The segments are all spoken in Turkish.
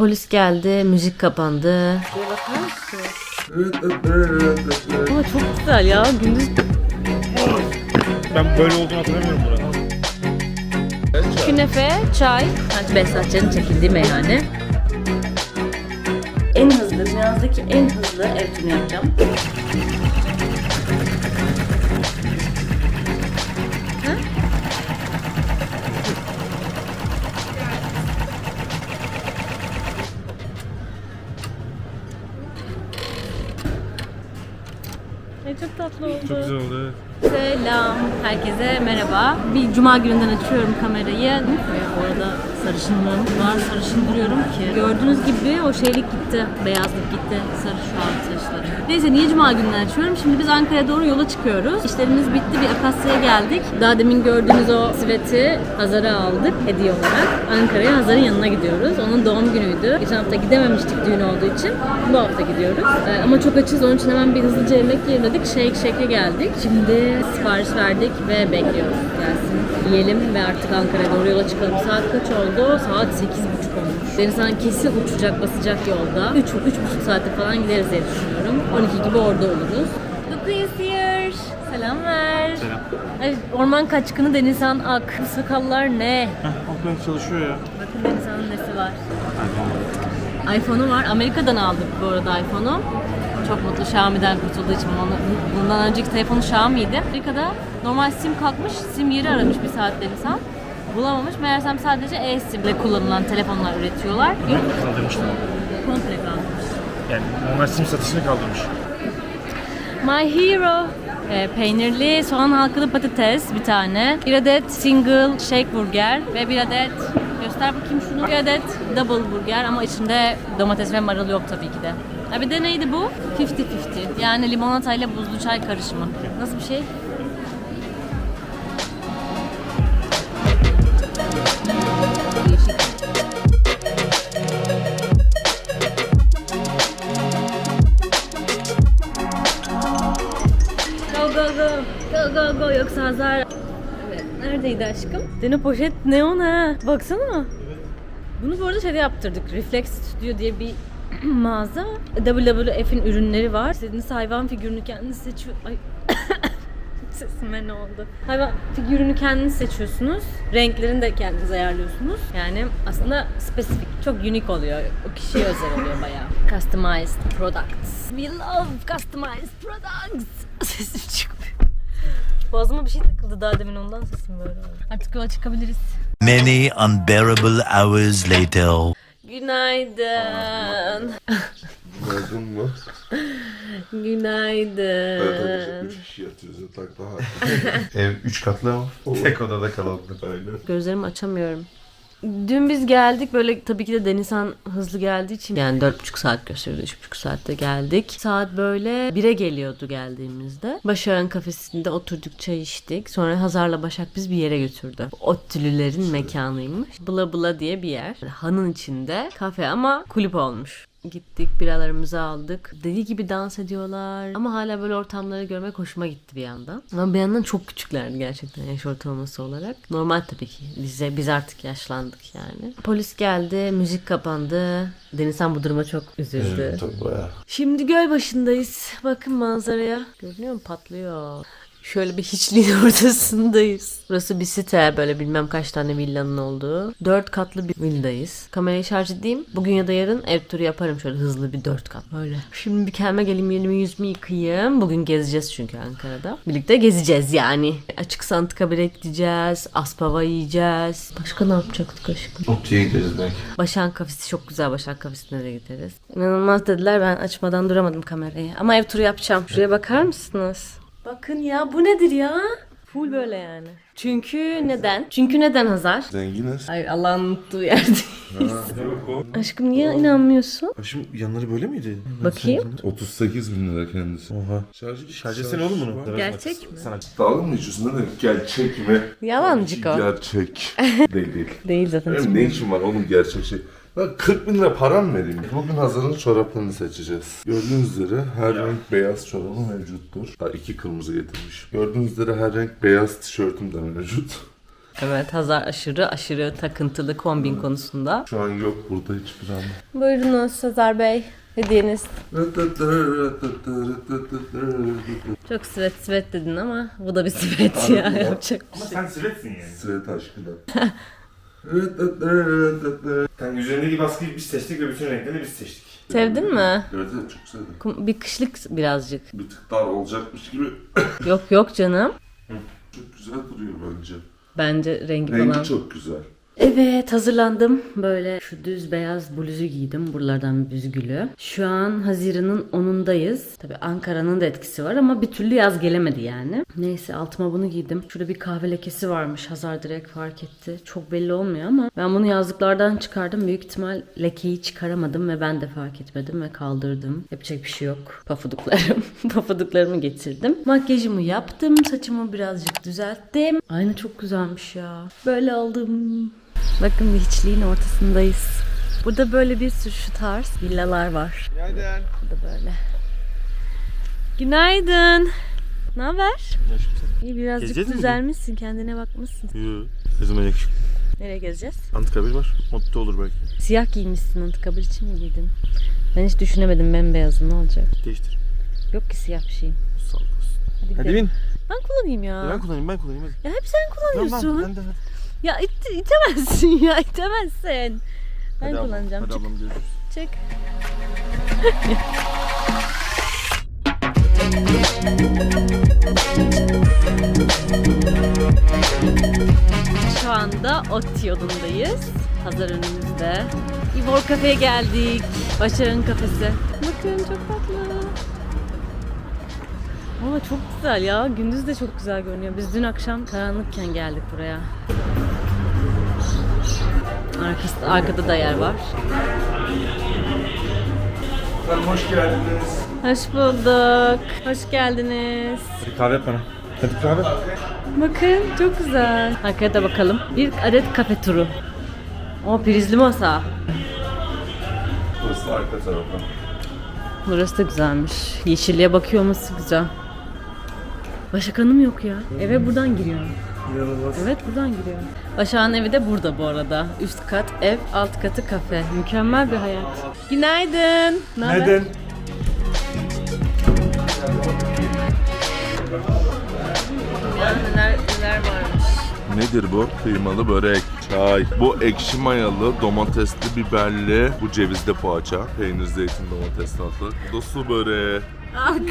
Polis geldi, müzik kapandı. Bakar mısın? Ama çok güzel ya. Gündüz Ben böyle olduğunu hatırlamıyorum buranın. künefe, çay. Hacı Behzatçı'nın çekildiği meyhane. En hızlı, dünyanızdaki en hızlı ev turu yapacağım. Çok güzel oldu. Selam. Herkese merhaba. Bir cuma gününden açıyorum kamerayı. Arada sarışınlığım var. Sarışın duruyorum ki. Gördüğünüz gibi o şeylik gitti. Beyazlık gitti. Sarı şu an saçları. Neyse niye cuma gününden açıyorum? Şimdi biz Ankara'ya doğru yola çıkıyoruz. İşlerimiz bitti. Bir Akasya'ya geldik. Daha demin gördüğünüz o siveti Hazar'a aldık hediye olarak. Ankara'ya Hazar'ın yanına gidiyoruz. Onun doğum günüydü. Geçen hafta gidememiştik düğün olduğu için. Bu hafta gidiyoruz. Ee, ama çok açız. Onun için hemen bir hızlıca yemek dedik. Shake Shack'e geldik. Şimdi sipariş verdik ve bekliyoruz gelsin. Yiyelim ve artık Ankara'ya doğru yola çıkalım. Saat kaç oldu? Saat 8.30 olmuş. Denizhan kesin uçacak, basacak yolda. 3 3,5 saatte falan gideriz diye düşünüyorum. 12 gibi orada oluruz. The Queen is here. Selam ver. Selam. Ay, orman kaçkını Denizhan Ak. Bu sakallar ne? Heh, aklım çalışıyor ya. Bakın Denizhan'ın nesi var. iPhone'u var. Amerika'dan aldık bu arada iPhone'u. Çok mutlu Xiaomi'den kurtulduğu için. Bundan önceki telefonu Xiaomi'ydi. Amerika'da normal sim kalkmış, sim yeri aramış bir saatte insan. Bulamamış. Meğersem sadece e-sim ile kullanılan telefonlar üretiyorlar. Yok, Kaldırmıştım. komple kalmış. Yani normal sim satışını kaldırmış. My hero. Ee, peynirli soğan halkalı patates bir tane. Bir adet single shake burger ve bir adet göster bakayım şunu. Bir adet double burger ama içinde domates ve marul yok tabii ki de. Ha bir de neydi bu? 50-50. Yani limonata ile buzlu çay karışımı. Nasıl bir şey? Go. Go go yoksa Hazar. Evet. Neredeydi aşkım? Dene poşet neon ha. Baksana. Bunu bu arada şeyde yaptırdık. Reflex Studio diye bir mağaza. WWF'in ürünleri var. İstediğiniz hayvan figürünü kendiniz seçiyor. Ay. Sesime ne oldu? Hayvan figürünü kendiniz seçiyorsunuz. Renklerini de kendiniz ayarlıyorsunuz. Yani aslında spesifik, çok unique oluyor. O kişiye özel oluyor bayağı. Customized products. We love customized products. Sesim çıkmıyor. Boğazıma bir şey takıldı daha demin ondan sesim böyle oldu. Artık yola çıkabiliriz. Many unbearable hours later. Günaydın. Gördün mü? Evet, Günaydın. üç kişi yatıyoruz yatakta. Ev 3 katlı ama tek odada kalalım. Aynen. Gözlerimi açamıyorum. Dün biz geldik böyle tabii ki de Denizhan hızlı geldiği için yani dört buçuk saat gösteriyordu. Üç buçuk saatte geldik. Saat böyle bire geliyordu geldiğimizde. Başak'ın kafesinde oturduk çay içtik. Sonra Hazar'la Başak biz bir yere götürdü. Ottülülerin mekanıymış. Bula Bula diye bir yer. Hanın içinde kafe ama kulüp olmuş. Gittik biralarımızı aldık. Deli gibi dans ediyorlar. Ama hala böyle ortamları görmek hoşuma gitti bir yandan. Ama bir yandan çok küçüklerdi gerçekten yaş ortalaması olarak. Normal tabii ki. Bize, biz artık yaşlandık yani. Polis geldi, müzik kapandı. Denizhan bu duruma çok üzüldü. Bayağı. Şimdi göl başındayız. Bakın manzaraya. Görünüyor mu? Patlıyor. Şöyle bir hiçliğin ortasındayız. Burası bir site böyle bilmem kaç tane villanın olduğu. Dört katlı bir villadayız. Kamerayı şarj edeyim. Bugün ya da yarın ev turu yaparım şöyle hızlı bir dört kat. Böyle. Şimdi bir kendime geleyim elimi yüzümü yıkayayım. Bugün gezeceğiz çünkü Ankara'da. Birlikte gezeceğiz yani. Açık Anıtkabir'e gideceğiz. Aspava yiyeceğiz. Başka ne yapacaktık aşkım? Otçuya gideriz belki. Başak kafesi çok güzel. Başak kafesine de gideriz. İnanılmaz dediler. Ben açmadan duramadım kamerayı. Ama ev turu yapacağım. Şuraya bakar mısınız? Bakın ya bu nedir ya? Full böyle yani. Çünkü neden? Çünkü neden Hazar? Zenginiz. Hayır Allah'ın unuttuğu yerdeyiz. Aşkım niye inanmıyorsun? Başım yanları böyle miydi? Bakayım. 38 bin lira kendisi. Oha. Şarjı Şarj etsene oğlum bunu. Gerçek mi? Dalga mı geçiyorsun? Demek? Gerçek mi? Yalancık o. Gerçek. değil değil. Değil zaten. Benim ne işim var oğlum gerçek şey? Ben 40 bin lira param mı vereyim? Bugün Hazar'ın çoraplarını seçeceğiz. Gördüğünüz üzere her renk beyaz çorabı mevcuttur. Ha iki kırmızı getirmiş. Gördüğünüz üzere her renk beyaz tişörtüm de mevcut. Evet Hazar aşırı aşırı takıntılı kombin konusunda. Şu an yok burada hiçbir zaman. Buyurunuz Hazar Bey. Hediyeniz. Çok svet svet dedin ama bu da bir svet ya yapacak bir Ama şey. sen sivetsin yani. Svet aşkına. Sen üzerindeki baskıyı biz seçtik ve bütün renklerini biz seçtik. Sevdin mi? Evet evet çok sevdim. Kum- Bir kışlık birazcık. Bir tık dar olacakmış gibi Yok yok canım. çok güzel duruyor bence. Bence rengi, Rengi falan. çok güzel. Evet hazırlandım. Böyle şu düz beyaz bluzu giydim. Buralardan büzgülü. Şu an Haziran'ın 10'undayız. Tabi Ankara'nın da etkisi var ama bir türlü yaz gelemedi yani. Neyse altıma bunu giydim. Şurada bir kahve lekesi varmış. Hazar direkt fark etti. Çok belli olmuyor ama ben bunu yazlıklardan çıkardım. Büyük ihtimal lekeyi çıkaramadım ve ben de fark etmedim ve kaldırdım. Yapacak bir şey yok. Pafuduklarım. Pafuduklarımı getirdim. Makyajımı yaptım. Saçımı birazcık düzelttim. Ayna çok güzelmiş ya. Böyle aldım. Bakın bir hiçliğin ortasındayız. Burada böyle bir sürü şu tarz villalar var. Günaydın. Burada böyle. Günaydın. Ne haber? İyi birazcık Gezeceğiz mi düzelmişsin, kendine bakmışsın. Yoo. Ne zaman yakışıklı? Nereye gezeceğiz? Antikabir var. Motto olur belki. Siyah giymişsin antikabir için mi giydin? Ben hiç düşünemedim bembeyazı ne olacak? Değiştir. Yok ki siyah bir şeyim. Sağ olasın. Hadi, Hadi gidelim. bin. Ben kullanayım ya. Ben kullanayım ben kullanayım hadi. Ya hep sen kullanıyorsun. Tamam, ben de hadi. Ya it- itemezsin ya itemezsin. Ben Hadi ablam, kullanacağım. Hadi Çık, ablam görüşürüz. çık. Şu anda ot yolundayız. Hazır önümüzde. İvor Kafe'ye geldik. Başar'ın kafesi. Bakın çok tatlı. Ama çok güzel ya. Gündüz de çok güzel görünüyor. Biz dün akşam karanlıkken geldik buraya. Arkası, arkada da yer var. Efendim hoş geldiniz. Hoş bulduk. Hoş geldiniz. Hadi kahve bana. Hadi kahve. Bakın çok güzel. Arkaya da bakalım. Bir adet kafe turu. O prizli masa. Burası arka tarafı. Burası da güzelmiş. Yeşilliğe bakıyor olması güzel. Başak Hanım yok ya. Eve buradan giriyor. İnanılmaz. Evet buradan giriyor. Başak'ın evi de burada bu arada. Üst kat ev, alt katı kafe. Mükemmel bir hayat. Günaydın. Ne haber? Neden? Ya neler, neler varmış. Nedir bu? Kıymalı börek, çay. Bu ekşi mayalı, domatesli, biberli. Bu cevizli poğaça. Peynir, zeytin, domates tatlı. Bu da su böreği.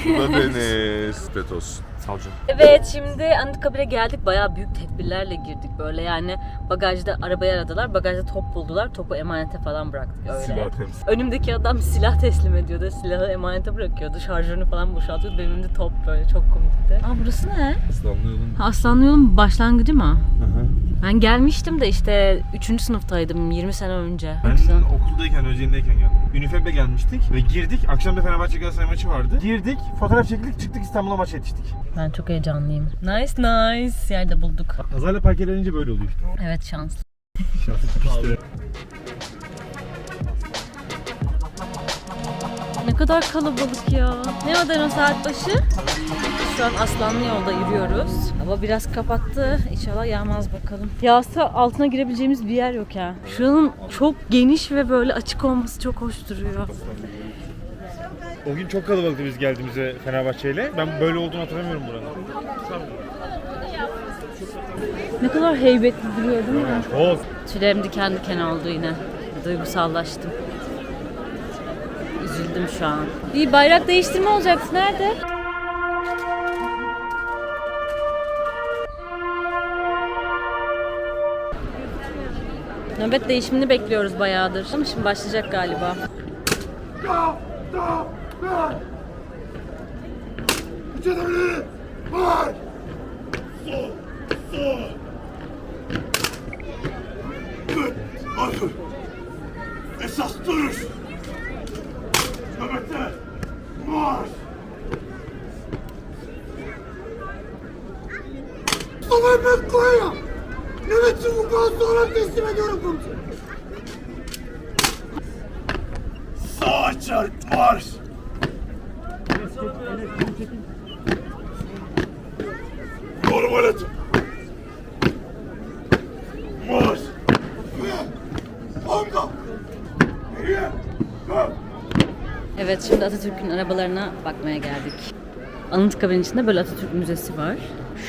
Bu da deniz. Afiyet olsun. Canım. Evet şimdi Anıtkabir'e geldik. Bayağı büyük tedbirlerle girdik böyle yani. Bagajda arabayı aradılar. Bagajda top buldular. Topu emanete falan bıraktık öyle. Silah temiz. Önümdeki adam silah teslim ediyordu. Silahı emanete bırakıyordu. Şarjörünü falan boşaltıyordu. Benim önümde top böyle çok komikti. Aa burası ne? Aslanlı yolun Aslanlı yolun başlangıcı mı? Ben gelmiştim de işte 3. sınıftaydım 20 sene önce. Ben Güzel. okuldayken, özelindeyken geldim. Ünifem'e gelmiştik ve girdik. Akşam da Fenerbahçe Galatasaray maçı vardı. Girdik, fotoğraf çektik, çıktık İstanbul'a maça yetiştik. Ben çok heyecanlıyım. Nice nice yerde bulduk. Hazar'la parkelenince böyle oluyor işte. Evet şanslı. Şansı işte. Ne kadar kalabalık ya. Ne kadar o saat başı? Şu an Aslanlı yolda yürüyoruz. Hava biraz kapattı. İnşallah yağmaz bakalım. Yağsa altına girebileceğimiz bir yer yok ya. Şuranın çok geniş ve böyle açık olması çok hoş duruyor. O gün çok kalabalıktı biz geldiğimizde Fenerbahçe'yle. Ben böyle olduğunu hatırlamıyorum buranın. Ne kadar heybetli duruyor değil mi? Çok. Tüylerim diken diken oldu yine. Duygusallaştım. Üzüldüm şu an. Bir bayrak değiştirme olacaktı. Nerede? Nöbet değişimini bekliyoruz bayağıdır. Ama şimdi başlayacak galiba. Esas duruş. Nöbette. Marş. Mustafa Mehmet Koya. Nöbetçi vukuatı olarak teslim ediyorum komutanım. Sağ çarp marş. Normal atın. Evet şimdi Atatürk'ün arabalarına bakmaya geldik. Anıtkabir'in içinde böyle Atatürk Müzesi var.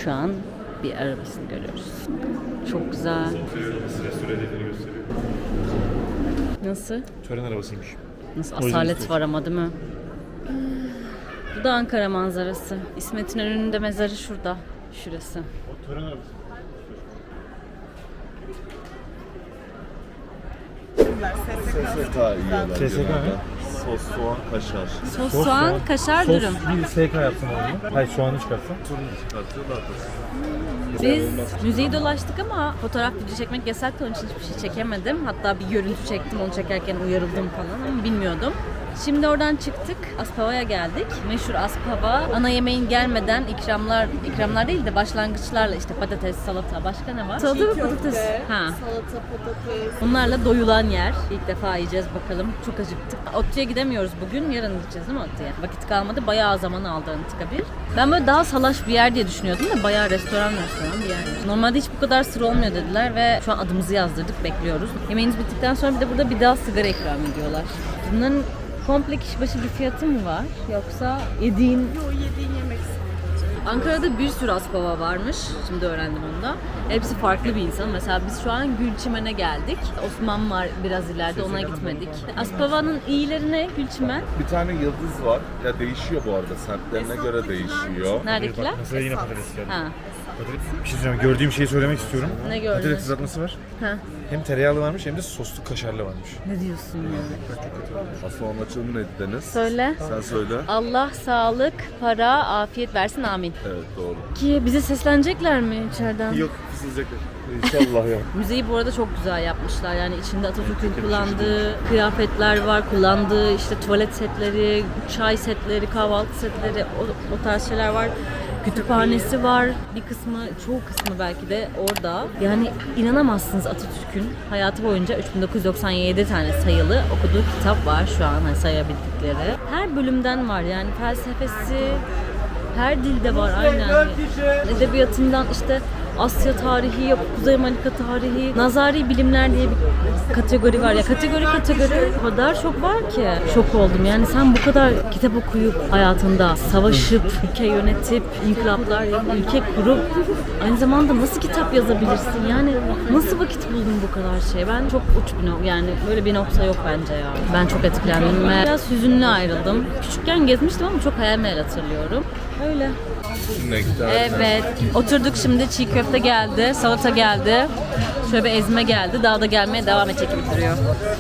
Şu an bir arabasını görüyoruz. Çok güzel. Nasıl? Tören arabasıymış. Nasıl asalet var ama değil mi? Bu da Ankara manzarası. İsmet'in önünde mezarı şurada. Şurası. O tören arabası. SSK yiyorlar SSK? Sos, soğan, kaşar. Sos, soğan, kaşar, dürüm. bir SK yapsam onu. Hayır soğanı çıkartsam. Turunu çıkartıyor daha da. Biz müzeyi dolaştık ama fotoğraf video çekmek yasaktı onun için hiçbir şey çekemedim. Hatta bir görüntü çektim onu çekerken uyarıldım falan ama bilmiyordum. Şimdi oradan çıktık. Aspava'ya geldik. Meşhur Aspava. Ana yemeğin gelmeden ikramlar, ikramlar değil de başlangıçlarla işte patates, salata, başka ne var? Salata ve patates. Ha. Salata, patates. Bunlarla doyulan yer. İlk defa yiyeceğiz bakalım. Çok acıktık. Ottu'ya gidemiyoruz bugün. Yarın gideceğiz değil mi Ottu'ya? Vakit kalmadı. Bayağı zaman aldı Anıtkabir. Ben böyle daha salaş bir yer diye düşünüyordum da bayağı restoran restoran bir yer. Normalde hiç bu kadar sıra olmuyor dediler ve şu an adımızı yazdırdık bekliyoruz. Yemeğiniz bittikten sonra bir de burada bir daha sigara ikram ediyorlar. Bunların komple kişi başı bir fiyatı mı var? Yoksa yediğin O yediğin yemek sadece. Ankara'da bir sürü Aspava varmış. Şimdi öğrendim onu da. Hepsi farklı bir insan. Mesela biz şu an Gülçimen'e geldik. Osman var biraz ileride ona gitmedik. Aspava'nın iyilerine Gülçimen. Bir tane yıldız var. Ya değişiyor bu arada. Semtlerine göre değişiyor. Neredekiler? Mesela yine patates geldi. Ha. Patates, bir şey söyleyeceğim. Gördüğüm şeyi söylemek istiyorum. Ne Patates gördün? kızartması var. Ha. Hem tereyağlı varmış hem de soslu kaşarlı varmış. Ne diyorsun ya? Asıl anlatımı ne Deniz? Söyle. Sen söyle. Allah sağlık, para, afiyet versin amin. Evet doğru. Ki bize seslenecekler mi içeriden? Yok fısıldayacaklar. İnşallah ya. Müzeyi bu arada çok güzel yapmışlar. Yani içinde Atatürk'ün kullandığı kıyafetler var, kullandığı işte tuvalet setleri, çay setleri, kahvaltı setleri, o, o tarz şeyler var. Kütüphanesi var. Bir kısmı, çoğu kısmı belki de orada. Yani inanamazsınız Atatürk'ün hayatı boyunca 3997 tane sayılı okuduğu kitap var şu an hani sayabildikleri. Her bölümden var yani felsefesi, her dilde var aynen. Edebiyatından işte Asya tarihi, Kuzey Amerika tarihi, nazari bilimler diye bir kategori var. Ya kategori kategori o kadar çok var ki. Şok oldum. Yani sen bu kadar kitap okuyup hayatında savaşıp, ülke yönetip, inkılaplar ülke kurup aynı zamanda nasıl kitap yazabilirsin? Yani nasıl vakit buldun bu kadar şey? Ben çok uç bir nokta. Yani böyle bir nokta yok bence ya. Ben çok etkilendim biraz hüzünlü ayrıldım. Küçükken gezmiştim ama çok hayal meyal hatırlıyorum. Öyle. Nektar. Evet. Oturduk şimdi çiğ köfte geldi, salata geldi. Şöyle bir ezme geldi. Daha da gelmeye devam edecek gibi duruyor.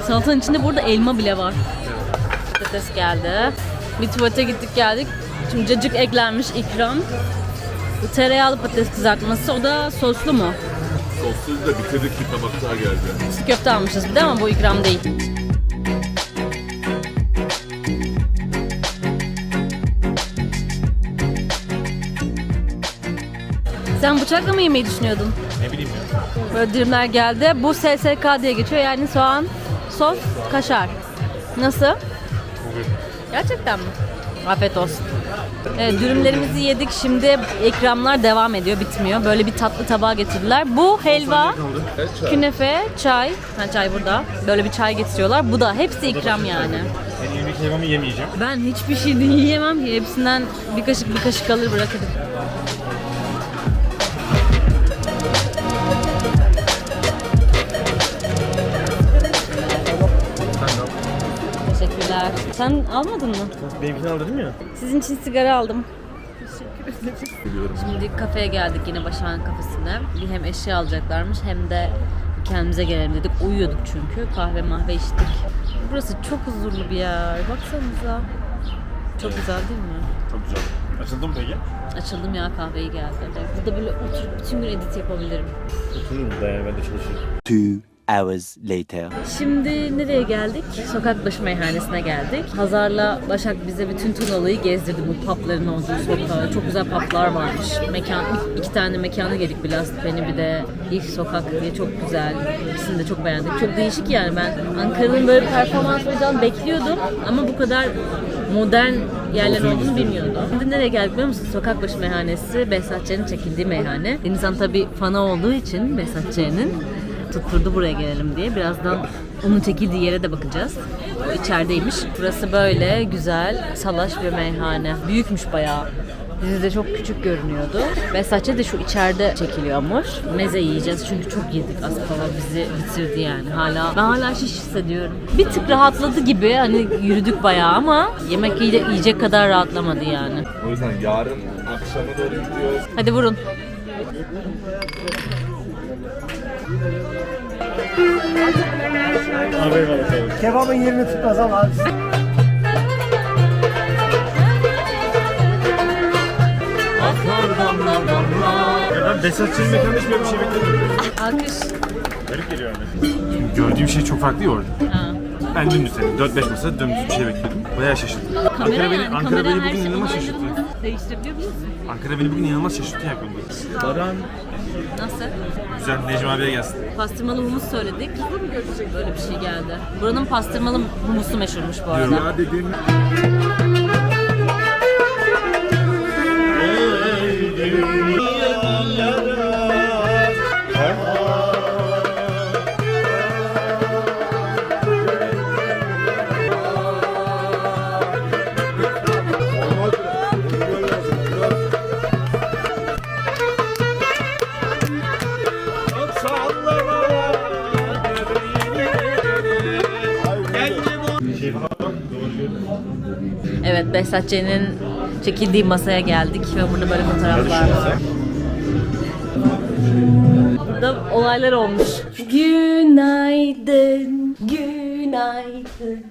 Salatanın içinde burada elma bile var. Patates geldi. Bir tuvalete gittik geldik. Şimdi cacık eklenmiş ikram. Bu tereyağlı patates kızartması. O da soslu mu? Sossuz da bitirdik bir tabak daha geldi. Çiğ köfte almışız bir de ama bu ikram değil. Sen bıçakla mı yemeyi düşünüyordun? Ne bileyim ya. Böyle dürümler geldi. Bu SSK diye geçiyor yani soğan, sos, kaşar. Nasıl? Gerçekten mi? Afiyet olsun. Evet, dürümlerimizi yedik. Şimdi ikramlar devam ediyor, bitmiyor. Böyle bir tatlı tabağa getirdiler. Bu helva, künefe, çay. Ha, çay burada. Böyle bir çay getiriyorlar. Bu da hepsi ikram yani. Ben irmik helvamı yemeyeceğim. Ben hiçbir şey yiyemem ki. Hepsinden bir kaşık bir kaşık alır bırakırım. Sen almadın mı? Benimkini aldın ya. Sizin için sigara aldım. Biliyorum. Şimdi kafeye geldik yine Başak'ın kafesine. Bir hem eşya alacaklarmış hem de kendimize gelelim dedik. Uyuyorduk çünkü. Kahve mahve içtik. Burası çok huzurlu bir yer. Baksanıza. Çok güzel değil mi? Çok güzel. Açıldı mı peki? Açıldım ya kahveyi geldi. Burada böyle oturup bütün gün edit yapabilirim. Otururum burada yani ben de çalışırım. Two hours later. Şimdi nereye geldik? Sokak başı meyhanesine geldik. Hazar'la Başak bize bütün Tunalı'yı gezdirdi bu papların olduğu sokağı. Çok güzel paplar varmış. Mekan, iki tane mekanı geldik Blast beni bir de ilk sokak diye çok güzel. İkisini de çok beğendik. Çok değişik yani ben Ankara'nın böyle bir performans olacağını bekliyordum ama bu kadar modern yerler olduğunu bilmiyordum. Şimdi nereye geldik biliyor musun? Sokak başı meyhanesi Behzat Ç'nin çekildiği meyhane. Denizhan tabii fanı olduğu için Behzat Ç'nin tutturdu buraya gelelim diye. Birazdan onun çekildiği yere de bakacağız. İçerideymiş. Burası böyle güzel, salaş bir meyhane. Büyükmüş bayağı. Dizide çok küçük görünüyordu. Ve saçı da şu içeride çekiliyormuş. Meze yiyeceğiz çünkü çok yedik. Aspava bizi bitirdi yani. Hala ben hala şiş hissediyorum. Bir tık rahatladı gibi. Hani yürüdük bayağı ama yemek yiye- yiyecek kadar rahatlamadı yani. O yüzden yarın akşama doğru gidiyoruz. Hadi vurun. Kebabın yerini tutmaz ama abi. Ben Besatçı'nın böyle bir şey beklemedim. Alkış. Garip geliyor yani. Gördüğüm şey çok farklı ya orada. Ha. Ben dümdüz hani 4-5 masa dümdüz bir şey bekledim. Bayağı şaşırdım. Kamera Ankara beni, yani. Ankara Kamera beni her bugün şey inanılmaz şaşırttı. değiştirebiliyor musun? Ankara beni bugün inanılmaz şaşırttı ya konuda. Baran. Nasıl? Güzel Necmi abiye gelsin. Pastırmalı humus söyledik. Böyle bir şey geldi. Buranın pastırmalı humusu meşhurmuş bu arada. Ya dedim. Behzatçı'nın çekildiği masaya geldik ve burada böyle fotoğraflar var. Burada olaylar olmuş. Günaydın, günaydın.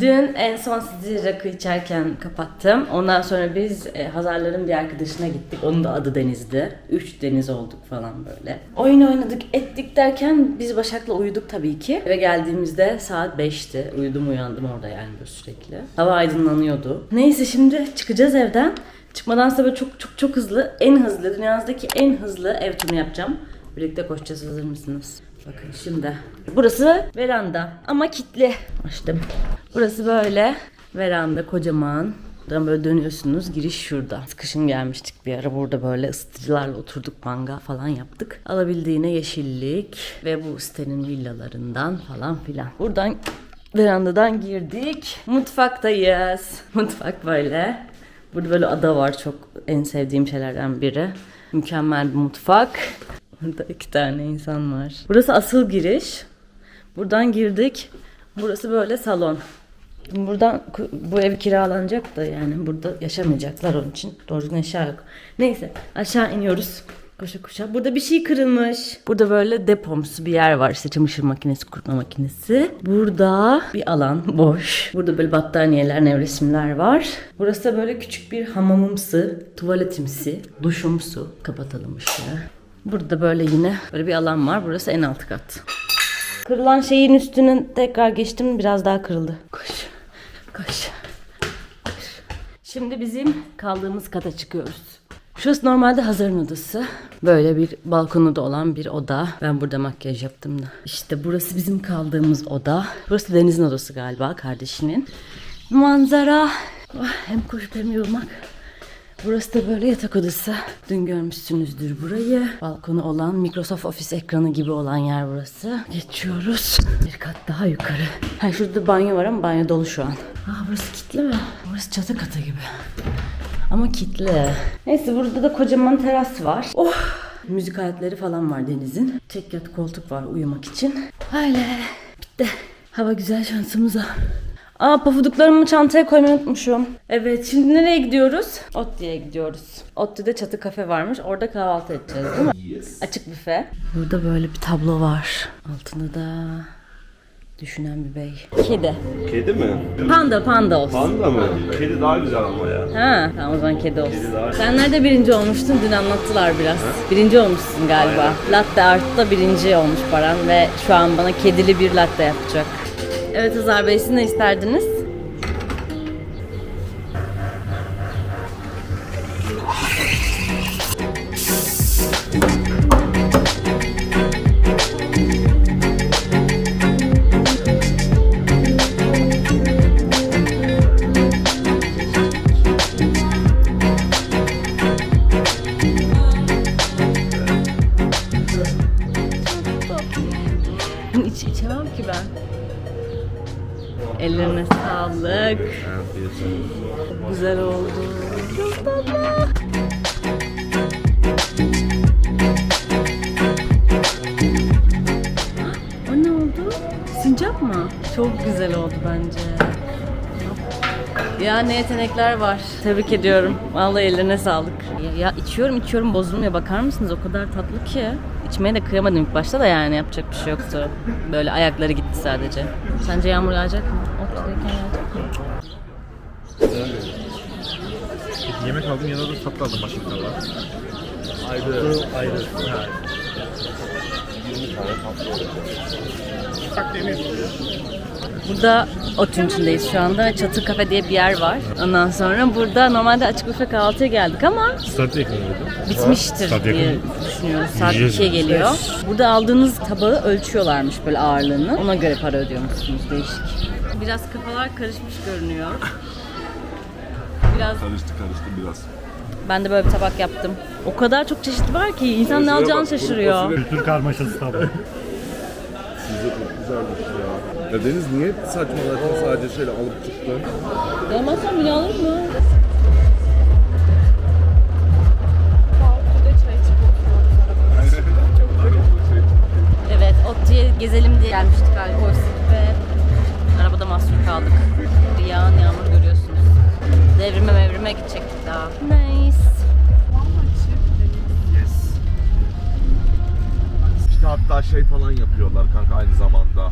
Dün en son sizi rakı içerken kapattım. Ondan sonra biz e, Hazarların bir arkadaşına gittik. Onun da adı Deniz'di. Üç deniz olduk falan böyle. Oyun oynadık ettik derken biz Başak'la uyuduk tabii ki. Ve geldiğimizde saat 5'ti. Uyudum uyandım orada yani böyle sürekli. Hava aydınlanıyordu. Neyse şimdi çıkacağız evden. Çıkmadan böyle çok çok çok hızlı, en hızlı, dünyanızdaki en hızlı ev turunu yapacağım. Birlikte koşacağız hazır mısınız? Bakın şimdi. Burası veranda ama kilitli. Açtım. Burası böyle veranda kocaman. Buradan böyle dönüyorsunuz. Giriş şurada. Kışın gelmiştik bir ara. Burada böyle ısıtıcılarla oturduk. Manga falan yaptık. Alabildiğine yeşillik. Ve bu sitenin villalarından falan filan. Buradan verandadan girdik. Mutfaktayız. Mutfak böyle. Burada böyle ada var. Çok en sevdiğim şeylerden biri. Mükemmel bir mutfak. Burada iki tane insan var. Burası asıl giriş. Buradan girdik. Burası böyle salon. Buradan bu ev kiralanacak da yani burada yaşamayacaklar onun için. Doğru düzgün eşya yok. Neyse aşağı iniyoruz. Koşa koşa. Burada bir şey kırılmış. Burada böyle depomsu bir yer var. İşte çamaşır makinesi, kurutma makinesi. Burada bir alan boş. Burada böyle battaniyeler, nevresimler var. Burası da böyle küçük bir hamamımsı, tuvaletimsi, duşumsu. Kapatalım ışığı. Burada böyle yine böyle bir alan var. Burası en alt kat. Kırılan şeyin üstüne tekrar geçtim. Biraz daha kırıldı. Koş. Koş. Koş. Şimdi bizim kaldığımız kata çıkıyoruz. Şurası normalde Hazar'ın odası. Böyle bir balkonu da olan bir oda. Ben burada makyaj yaptım da. İşte burası bizim kaldığımız oda. Burası Deniz'in odası galiba kardeşinin. Manzara. Oh, hem koşup hem yürümek. Burası da böyle yatak odası. Dün görmüşsünüzdür burayı. Balkonu olan Microsoft Office ekranı gibi olan yer burası. Geçiyoruz. Bir kat daha yukarı. Ha şurada banyo var ama banyo dolu şu an. Aa burası kilitli mi? Burası çatı katı gibi. Ama kilitli. Neyse burada da kocaman teras var. Oh! Müzik aletleri falan var Deniz'in. Tek yat koltuk var uyumak için. Öyle. Bitti. Hava güzel şansımıza. Aa pafuduklarımı çantaya koymayı unutmuşum. Evet şimdi nereye gidiyoruz? Otti'ye gidiyoruz. Otti'de çatı kafe varmış. Orada kahvaltı edeceğiz değil mi? Açık büfe. Burada böyle bir tablo var. Altında da düşünen bir bey. Kedi. Kedi mi? Panda panda olsun. Panda mı? Kedi daha güzel ama ya. Ha, tamam o zaman kedi olsun. Sen nerede birinci olmuştun? Dün anlattılar biraz. Birinci olmuşsun galiba. Latte Art'ta birinci olmuş Baran ve şu an bana kedili bir latte yapacak. Evet Hazar Bey siz ne isterdiniz? Yetenekler var. Tebrik ediyorum. Vallahi ellerine sağlık. Ya, ya içiyorum içiyorum bozulmuyor. Bakar mısınız? O kadar tatlı ki. İçmeye de kıyamadım ilk başta da yani yapacak bir şey yoktu. Böyle ayakları gitti sadece. Sence yağmur yağacak mı? Ot verirken yağacak mı? Yemek aldım yanında da tatlı aldım başka bir tane. Burada Otun içindeyiz şu anda. Çatı Kafe diye bir yer var. Ondan sonra burada normalde açık büfe kahvaltıya geldik ama Stat yakınıydı. bitmiştir Saat diye düşünüyoruz. Saat Yiyeceğiz 2'ye mi? geliyor. Burada aldığınız tabağı ölçüyorlarmış böyle ağırlığını. Ona göre para ödüyormuşsunuz değişik. Biraz kafalar karışmış görünüyor. Biraz Karıştı karıştı biraz. ben de böyle bir tabak yaptım. O kadar çok çeşit var ki insan ne alacağını şaşırıyor. Kültür karmaşası tabii. Size çok güzelmiş ya. Ya Deniz niye saçmalarken sadece şeyle alıp çıktın? Yemezsen bile alır mı? Balkonda çay içip oturuyoruz arabada. Evet, Ottu'ya gezelim diye gelmiştik Alkorsik ve arabada mahsur kaldık. Yağan yağmur görüyorsunuz. Devrime mevrime gidecektik daha. Nice. İşte hatta şey falan yapıyorlar kanka aynı zamanda.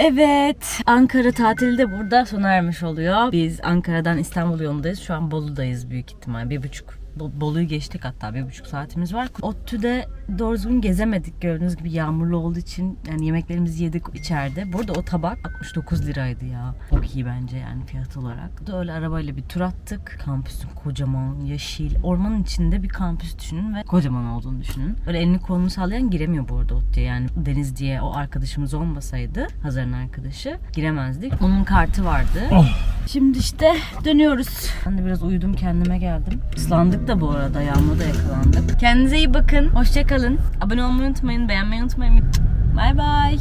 Evet, Ankara tatili de burada sona ermiş oluyor. Biz Ankara'dan İstanbul yolundayız. Şu an Bolu'dayız büyük ihtimal. Bir buçuk Bolu'yu geçtik hatta bir buçuk saatimiz var. ODTÜ'de doğru düzgün gezemedik gördüğünüz gibi yağmurlu olduğu için yani yemeklerimizi yedik içeride. Burada o tabak 69 liraydı ya. Çok iyi bence yani fiyat olarak. Da öyle arabayla bir tur attık. Kampüsün kocaman, yeşil, ormanın içinde bir kampüs düşünün ve kocaman olduğunu düşünün. Öyle elini kolunu sallayan giremiyor bu arada ODTÜ'ye yani Deniz diye o arkadaşımız olmasaydı Hazar'ın arkadaşı giremezdik. Onun kartı vardı. Şimdi işte dönüyoruz. Ben de biraz uyudum kendime geldim. Islandık da bu arada yağmurda yakalandık. Kendinize iyi bakın. Hoşçakalın. Abone olmayı unutmayın. Beğenmeyi unutmayın. Bay bay.